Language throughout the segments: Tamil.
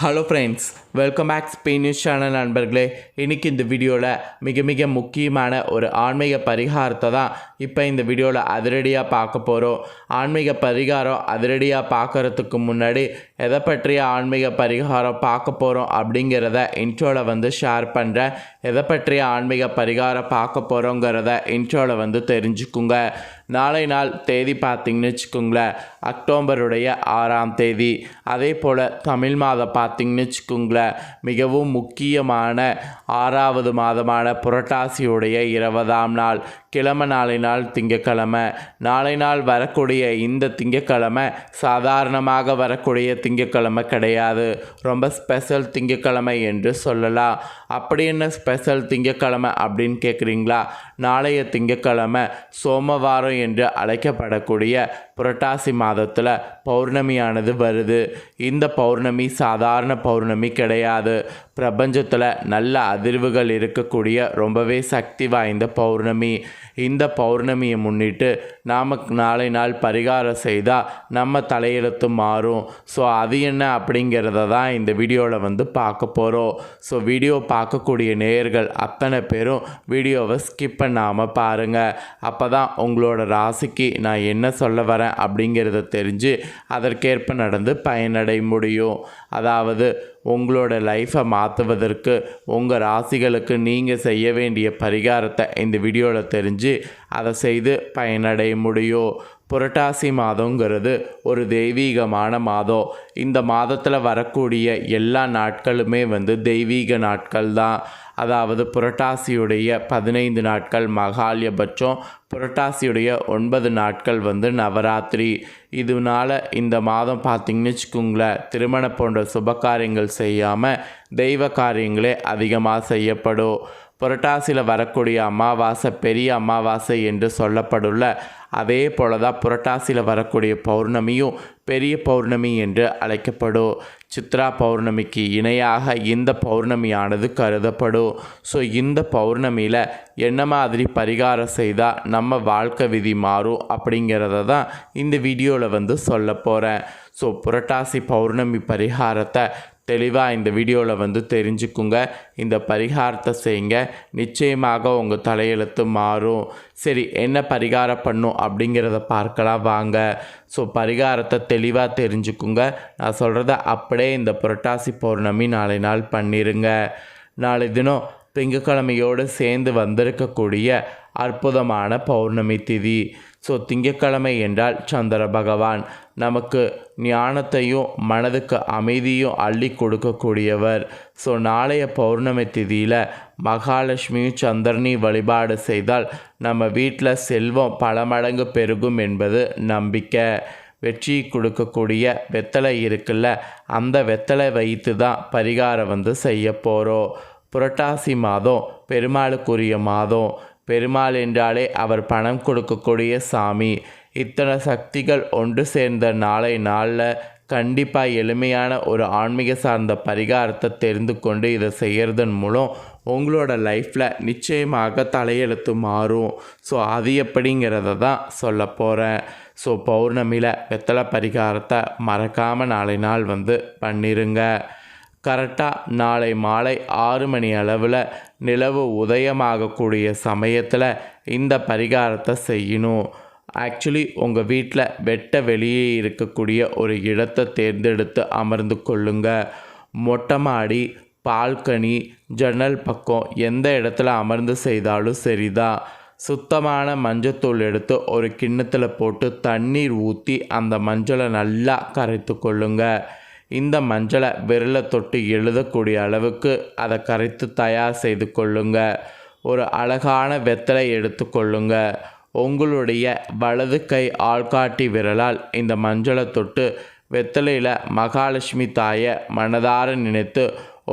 Hello friends welcome back Spain news channel நண்பர்களே. இன்றைக்கி இந்த வீடியோவில் மிக மிக முக்கியமான ஒரு ஆன்மீக பரிகாரத்தை தான் இப்போ இந்த வீடியோவில் அதிரடியாக பார்க்க போகிறோம் ஆன்மீக பரிகாரம் அதிரடியாக பார்க்குறதுக்கு முன்னாடி எதை பற்றிய ஆன்மீக பரிகாரம் பார்க்க போகிறோம் அப்படிங்கிறத இன்ட்ரோவில் வந்து ஷேர் பண்ணுறேன் எதை பற்றிய ஆன்மீக பரிகாரம் பார்க்க போகிறோங்கிறத இன்ட்ரோவில் வந்து தெரிஞ்சுக்குங்க. நாளை நாள் தேதி பார்த்தீங்கன்னு வச்சுக்கோங்களேன். அக்டோபருடைய ஆறாம் தேதி. அதே போல் தமிழ் மாதம் பார்த்திங்கன்னு வச்சுக்கோங்களேன். மிகவும் முக்கியமான ஆறாவது மாதமான புரட்டாசியுடைய இருபதாம் நாள். கிழமை நாளை நாள் திங்கக்கிழமை. நாளை நாள் வரக்கூடிய இந்த திங்கக்கிழமை சாதாரணமாக வரக்கூடிய திங்கக்கிழமை கிடையாது. ரொம்ப ஸ்பெஷல் திங்கக்கிழமை என்று சொல்லலாம். அப்படி என்ன ஸ்பெஷல் திங்கக்கிழமை அப்படின்னு கேட்குறீங்களா நாளைய திங்கக்கிழமை சோமவாரம் என்று அழைக்கப்படக்கூடிய புரட்டாசி மாதத்தில் பௌர்ணமியானது வருது. இந்த பௌர்ணமி சாதாரண பௌர்ணமி கிடையாது. பிரபஞ்சத்தில் நல்ல அதிர்வுகள் இருக்கக்கூடிய ரொம்பவே சக்தி வாய்ந்த பௌர்ணமி. இந்த பௌர்ணமியை முன்னிட்டு நாம் நாளை நாள் பரிகாரம் செய்தால் நம்ம தலையெழுத்து மாறும். ஸோ அது என்ன அப்படிங்கிறத தான் இந்த வீடியோவில் வந்து பார்க்க போகிறோம் ஸோ வீடியோ பார்க்கக்கூடிய நேயர்கள் அத்தனை பேரும் வீடியோவை ஸ்கிப் பண்ணாமல் பாருங்கள் அப்போ தான் உங்களோட ராசிக்கு நான் என்ன சொல்ல வரேன் அப்படிங்கிறத தெரிஞ்சு அதற்கேற்ப நடந்து பயனடைய முடியும். அதாவது உங்களோட லைஃப்பை மாற்றுவதற்கு உங்கள் ராசிகளுக்கு நீங்கள் செய்ய வேண்டிய பரிகாரத்தை இந்த வீடியோவில் தெரிஞ்சு அதை செய்து பயனடைய முடியும். புரட்டாசி மாதங்கிறது ஒரு தெய்வீகமான மாதம். இந்த மாதத்தில் வரக்கூடிய எல்லா நாட்களுமே வந்து தெய்வீக நாட்கள் தான் அதாவது புரட்டாசியுடைய பதினைந்து நாட்கள் மகாலயபட்சம் புரட்டாசியுடைய ஒன்பது நாட்கள் வந்து நவராத்திரி. இதனால் இந்த மாதம் பார்த்திங்கன்னு வச்சுக்கோங்களேன் திருமணம் போன்ற சுபகாரியங்கள் செய்யாமல் தெய்வ காரியங்களே அதிகமாக செய்யப்படும். புரட்டாசியில் வரக்கூடிய அமாவாசை பெரிய அமாவாசை என்று சொல்லப்படுள்ள அதே போல தான் புரட்டாசியில் வரக்கூடிய பௌர்ணமியும் பெரிய பௌர்ணமி என்று அழைக்கப்படும். சித்ரா பௌர்ணமிக்கு இணையாக இந்த பௌர்ணமியானது கருதப்படும். ஸோ இந்த பௌர்ணமியில் என்ன மாதிரி பரிகாரம் செய்தால் நம்ம வாழ்க்கை விதி மாறும் அப்படிங்கிறத தான் இந்த வீடியோவில் வந்து சொல்ல போகிறேன் ஸோ புரட்டாசி பௌர்ணமி பரிகாரத்தை தெளிவாக இந்த வீடியோவில் வந்து தெரிஞ்சுக்குங்க. இந்த பரிகாரத்தை செய்யுங்க நிச்சயமாக உங்கள் தலையெழுத்து மாறும். சரி என்ன பரிகாரம் பண்ணும் அப்படிங்கிறத பார்க்கலாம் வாங்க. ஸோ பரிகாரத்தை தெளிவாக தெரிஞ்சுக்குங்க. நான் சொல்கிறத அப்படியே இந்த புரட்டாசி பௌர்ணமி நாளை நாள் பண்ணிடுங்க நாளை தினம் திங்கக்கிழமையோடு சேர்ந்து வந்திருக்கக்கூடிய அற்புதமான பௌர்ணமி திதி. ஸோ திங்கக்கிழமை என்றால் சந்திர பகவான். நமக்கு ஞானத்தையும் மனதுக்கு அமைதியும் அள்ளி கொடுக்கக்கூடியவர். ஸோ நாளைய பௌர்ணமி திதியில் மகாலட்சுமியும் சந்திரனி வழிபாடு செய்தால் நம்ம வீட்டில் செல்வம் பல மடங்கு பெருகும் என்பது நம்பிக்கை. வெற்றி கொடுக்கக்கூடிய வெத்தலை இருக்குல்ல அந்த வெத்தலை வைத்து தான் பரிகாரம் வந்து செய்ய போகிறோம் புரட்டாசி மாதம் பெருமாளுக்குரிய மாதம். பெருமாள் என்றாலே அவர் பணம் கொடுக்கக்கூடிய சாமி. இத்தனை சக்திகள் ஒன்று சேர்ந்த நாளை நாளில் கண்டிப்பாக எளிமையான ஒரு ஆன்மீக சார்ந்த பரிகாரத்தை தெரிந்து கொண்டு இதை செய்கிறதன் மூலம் உங்களோட லைஃப்பில் நிச்சயமாக தலையெழுத்து மாறும். ஸோ அது எப்படிங்கிறத தான் சொல்ல போகிறேன் ஸோ பௌர்ணமியில் வெத்தலை பரிகாரத்தை மறக்காமல் நாளை நாள் வந்து பண்ணிருங்க. கரெக்டாக நாளை மாலை ஆறு மணி அளவில் நிலவு உதயமாகக்கூடிய சமயத்தில் இந்த பரிகாரத்தை செய்யணும். ஆக்சுவலி உங்கள் வீட்டில் வெட்ட வெளியே இருக்கக்கூடிய ஒரு இடத்தை தேர்ந்தெடுத்து அமர்ந்து கொள்ளுங்க. மொட்டை மாடி பால்கனி ஜன்னல் பக்கம் எந்த இடத்துல அமர்ந்து செய்தாலும் சரிதான். சுத்தமான மஞ்சத்தூள் எடுத்து ஒரு கிண்ணத்தில் போட்டு தண்ணீர் ஊற்றி அந்த மஞ்சளை நல்லா கரைத்து கொள்ளுங்கள் இந்த மஞ்சளை விரலை தொட்டு எழுதக்கூடிய அளவுக்கு அதை கரைத்து தயார் செய்து கொள்ளுங்க. ஒரு அழகான வெத்தலை எடுத்துக்கொள்ளுங்க உங்களுடைய வலது கை ஆள்காட்டி விரலால் இந்த மஞ்சளை தொட்டு வெத்தலையில் மகாலட்சுமி தாயை மனதார நினைத்து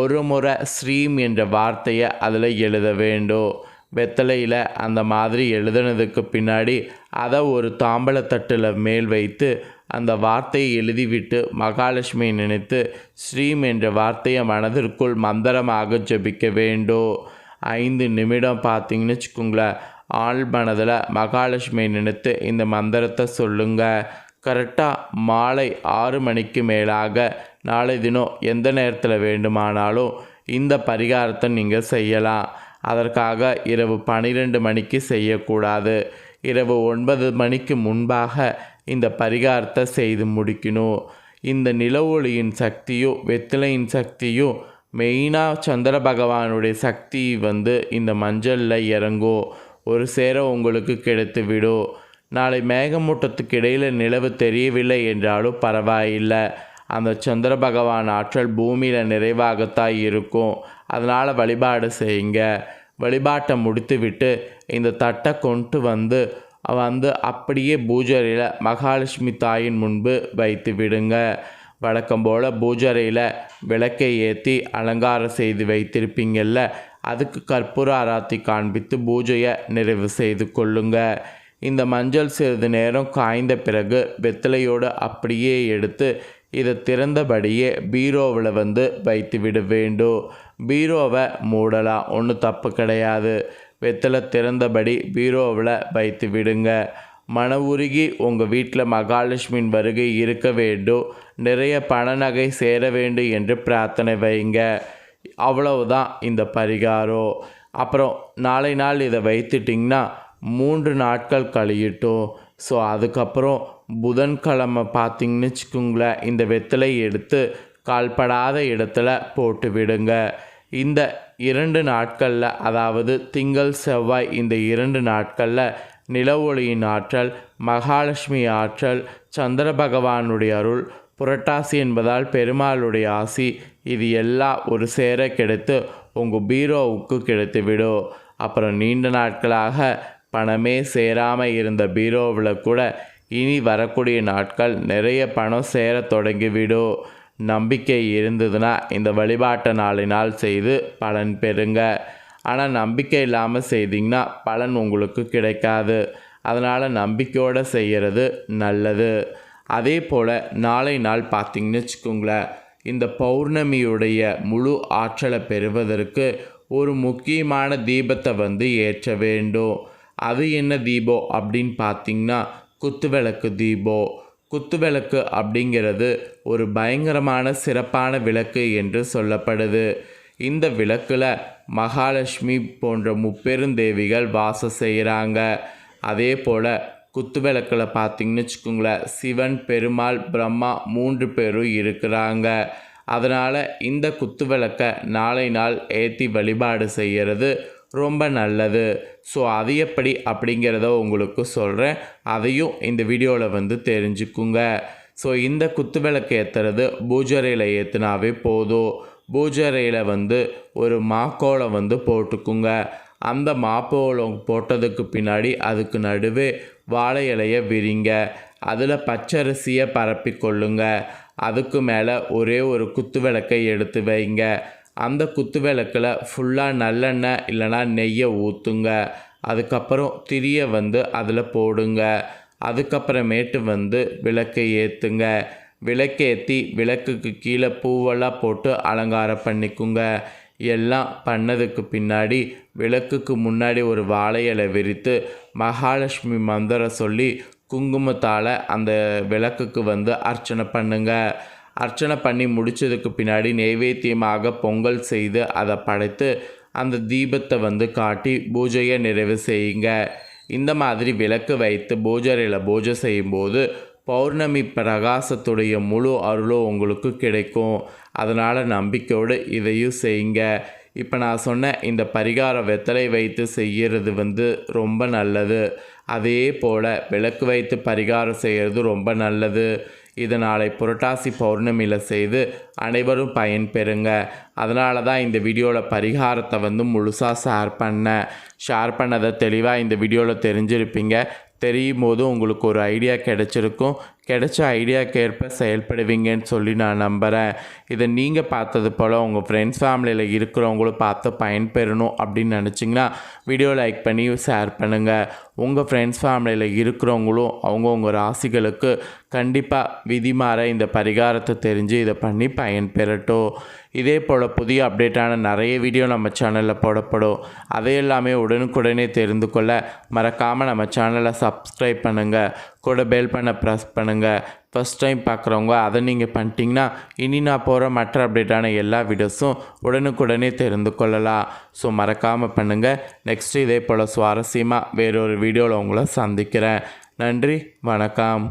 ஒரு முறை ஸ்ரீம் என்ற வார்த்தையை அதில் எழுத வேண்டும். வெத்தலையில் அந்த மாதிரி எழுதுனதுக்கு பின்னாடி அதை ஒரு தாம்பலத்தட்டில் மேல் வைத்து அந்த வார்த்தையை எழுதிவிட்டு மகாலட்சுமி நினைத்து ஸ்ரீம் என்ற வார்த்தையை மனதிற்குள் மந்திரமாக ஜபிக்க வேண்டும் ஐந்து நிமிடம் பார்த்தீங்கன்னு வச்சுக்கோங்களேன். ஆள் மனதில் மகாலட்சுமி நினைத்து இந்த மந்திரத்தை சொல்லுங்கள் கரெக்டாக மாலை ஆறு மணிக்கு மேலாக நாளை தினம் எந்த நேரத்தில் வேண்டுமானாலும் இந்த பரிகாரத்தை நீங்கள் செய்யலாம். அதற்காக இரவு பன்னிரெண்டு மணிக்கு செய்யக்கூடாது. இரவு ஒன்பது மணிக்கு முன்பாக இந்த பரிகாரத்தை செய்து முடிக்கணும். இந்த நில ஒளியின் சக்தியும் வெத்திலையின் சக்தியும் மெயினாக சந்திர பகவானுடைய சக்தி வந்து இந்த மஞ்சளில் இறங்கும். ஒரு சேர உங்களுக்கு கிடைத்து விடும். நாளை மேகமூட்டத்துக்கு இடையில் நிலவு தெரியவில்லை என்றாலும் பரவாயில்லை. அந்த சந்திர பகவான் ஆற்றல் பூமியில் நிறைவாகத்தான் இருக்கும். அதனால் வழிபாடு செய்யுங்க. வழிபாட்டை முடித்துவிட்டு இந்த தட்டை கொண்டு வந்து வந்து அப்படியே பூஜரையில் மகாலட்சுமி தாயின் முன்பு வைத்து விடுங்க. வழக்கம் போல் பூஜரையில் விளக்கை ஏற்றி அலங்காரம் செய்து வைத்திருப்பீங்கள்ல அதுக்கு கற்பூர ஆராத்தி காண்பித்து பூஜையை நிறைவு செய்து கொள்ளுங்க. இந்த மஞ்சள் சிறிது நேரம் காய்ந்த பிறகு வெத்தலையோடு அப்படியே எடுத்து இதை திறந்தபடியே பீரோவில் வந்து வைத்து விட வேண்டும். பீரோவை மூடலாம். ஒன்றும் தப்பு கிடையாது. வெத்தலை திறந்தபடி பீரோவில் வைத்து விடுங்க. மன உருகி உங்கள் வீட்டில் மகாலட்சுமியின் வருகை இருக்க வேண்டும். நிறைய பண நகை சேர வேண்டும் என்று பிரார்த்தனை வைங்க. அவ்வளவுதான் இந்த பரிகாரம். அப்புறம் நாளை நாள் இதை வைத்துட்டிங்கன்னா மூன்று நாட்கள் கழியட்டும். ஸோ அதுக்கப்புறம் புதன்கிழமை பார்த்தீங்கன்னு வச்சுக்கோங்களேன் இந்த வெத்தலை எடுத்து கால்படாத இடத்துல போட்டு விடுங்க. இந்த இரண்டு நாட்களில் அதாவது திங்கள் செவ்வாய் இந்த இரண்டு நாட்களில் நில ஒளியின் ஆற்றல் மகாலட்சுமி ஆற்றல் சந்திர பகவானுடைய அருள் புரட்டாசி என்பதால் பெருமாளுடைய ஆசி இது எல்லாம் ஒரு சேர கிடைத்து உங்கள் பீரோவுக்கு கிடைத்துவிடும் அப்புறம் நீண்ட நாட்களாக பணமே சேராமல் இருந்த பீரோவில் கூட இனி வரக்கூடிய நாட்கள் நிறைய பணம் சேர தொடங்கிவிடும் நம்பிக்கை இருந்ததுன்னா இந்த வழிபாட்டை நாளை நாள் செய்து பலன் பெறுங்க. ஆனால் நம்பிக்கை இல்லாமல் செய்தீங்கன்னா பலன் உங்களுக்கு கிடைக்காது. அதனால் நம்பிக்கையோடு செய்கிறது நல்லது. அதே போல் நாளை நாள் பார்த்திங்கன்னு வச்சுக்கோங்களேன் இந்த பௌர்ணமியுடைய முழு ஆற்றலை பெறுவதற்கு ஒரு முக்கியமான தீபத்தை வந்து ஏற்ற வேண்டும். அது என்ன தீபம் அப்படின்னு பார்த்தீங்கன்னா குத்துவிளக்கு தீபம். குத்துவிளக்கு அப்படிங்கிறது ஒரு பயங்கரமான சிறப்பான விளக்கு என்று சொல்லப்படுது. இந்த விளக்கில் மகாலட்சுமி போன்ற முப்பெருந்தேவிகள் வாசம் செய்கிறாங்க அதே போல் குத்துவிளக்கில் பார்த்திங்கன்னு வச்சுக்கோங்களேன் சிவன் பெருமாள் பிரம்மா மூன்று பேரும் இருக்கிறாங்க. அதனால் இந்த குத்துவிளக்கை நாளை நாள் ஏற்றி வழிபாடு செய்கிறது ரொம்ப நல்லது. ஸோ அது எப்படி அப்படிங்கிறத உங்களுக்கு சொல்கிறேன் அதையும் இந்த வீடியோவில் வந்து தெரிஞ்சுக்குங்க. ஸோ இந்த குத்துவிளக்கு ஏற்றுறது பூஜரையில் ஏற்றுனாவே போதும் பூஜரையில் வந்து ஒரு மாக்கோளம் வந்து போட்டுக்குங்க. அந்த மாப்போளம் போட்டதுக்கு பின்னாடி அதுக்கு நடுவே வாழை இலையை விரிங்க. அதில் பச்சரிசியை பரப்பி கொள்ளுங்க அதுக்கு மேலே ஒரே ஒரு குத்து விளக்கை எடுத்து வைங்க. அந்த குத்து விளக்கில் ஃபுல்லாக நல்லெண்ணெய் இல்லைனா நெய்யை ஊற்றுங்க அதுக்கப்புறம் திரியை வந்து அதில் போடுங்க. அதுக்கப்புறமேட்டு வந்து விளக்கை ஏற்றுங்க விளக்கேற்றி விளக்குக்கு கீழே பூவெல்லாம் போட்டு அலங்காரம் பண்ணிக்குங்க. எல்லாம் பண்ணதுக்கு பின்னாடி விளக்குக்கு முன்னாடி ஒரு வாழை இலை விரித்து மகாலட்சுமி மந்திரம் சொல்லி குங்குமத்தால் அந்த விளக்குக்கு வந்து அர்ச்சனை பண்ணுங்க. அர்ச்சனை பண்ணி முடிச்சதுக்கு பின்னாடி நைவேத்தியமாக பொங்கல் செய்து அதை படைத்து அந்த தீபத்தை வந்து காட்டி பூஜையை நிறைவு செய்யுங்க. இந்த மாதிரி விளக்கு வைத்து பூஜரையில் பூஜை செய்யும்போது பௌர்ணமி பிரகாசத்துடைய முழு அருளும் உங்களுக்கு கிடைக்கும். அதனால் நம்பிக்கையோடு இதையும் செய்யுங்க. இப்போ நான் சொன்ன இந்த பரிகார வெத்தலை வைத்து செய்கிறது வந்து ரொம்ப நல்லது. அதே போல் விளக்கு வைத்து பரிகாரம் செய்கிறது ரொம்ப நல்லது. இது நாளை புரட்டாசி பௌர்ணமியில் செய்து அனைவரும் பயன் பெறுங்க. அதனால தான் இந்த வீடியோவில் பரிகாரத்தை வந்து முழுசாக ஷேர் பண்ணேன் ஷேர் பண்ணதை தெளிவாக இந்த வீடியோவில் தெரிஞ்சிருப்பீங்க. தெரியும் போது உங்களுக்கு ஒரு ஐடியா கிடைச்சிருக்கும். கிடைச்ச ஏற்ப செயல்படுவீங்கன்னு சொல்லி நான் நம்புகிறேன் இதை நீங்கள் பார்த்தது போல் உங்கள் ஃப்ரெண்ட்ஸ் ஃபேமிலியில் இருக்கிறவங்களும் பார்த்து பயன்பெறணும் அப்படின்னு நினச்சிங்கன்னா வீடியோ லைக் பண்ணி ஷேர் பண்ணுங்கள் உங்கள் ஃப்ரெண்ட்ஸ் ஃபேமிலியில் இருக்கிறவங்களும் அவங்கவுங்க ராசிகளுக்கு கண்டிப்பாக விதிமாற இந்த பரிகாரத்தை தெரிஞ்சு இதை பண்ணி பயன்பெறட்டும் இதே போல் புதிய அப்டேட்டான நிறைய வீடியோ நம்ம சேனலில் போடப்படும். அதையெல்லாமே உடனுக்குடனே தெரிந்து கொள்ள மறக்காமல் நம்ம சேனலை சப்ஸ்கிரைப் பண்ணுங்கள் கூட பெல் பண்ண ப்ரெஸ் பண்ணுங்கள் ஃபஸ்ட் டைம் பார்க்குறவங்க அதை நீங்கள் பண்ணிட்டீங்கன்னா இனி நான் போகிற மற்ற அப்டேட்டான எல்லா வீடியோஸும் உடனுக்குடனே தெரிந்து கொள்ளலாம். ஸோ மறக்காமல் பண்ணுங்கள் நெக்ஸ்ட் இதே போல் சுவாரஸ்யமாக வேறொரு வீடியோவில் உங்களை சந்திக்கிறேன். நன்றி வணக்கம்.